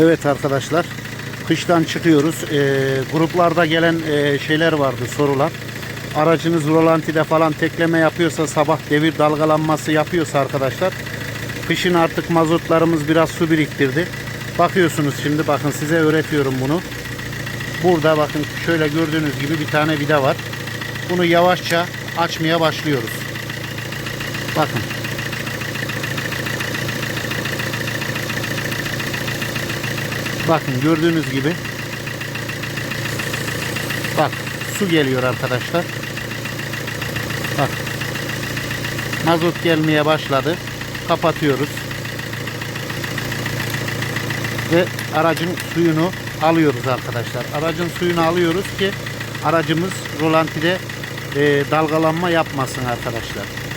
Evet arkadaşlar, kıştan çıkıyoruz. Ee, gruplarda gelen e, şeyler vardı, sorular. Aracınız rolantide falan tekleme yapıyorsa, sabah devir dalgalanması yapıyorsa arkadaşlar, kışın artık mazotlarımız biraz su biriktirdi. Bakıyorsunuz şimdi, bakın size öğretiyorum bunu. Burada bakın şöyle gördüğünüz gibi bir tane vida var. Bunu yavaşça açmaya başlıyoruz. Bakın. Bakın gördüğünüz gibi bak su geliyor arkadaşlar. Bak. Mazot gelmeye başladı. Kapatıyoruz. Ve aracın suyunu alıyoruz arkadaşlar. Aracın suyunu alıyoruz ki aracımız rolantide e, dalgalanma yapmasın arkadaşlar.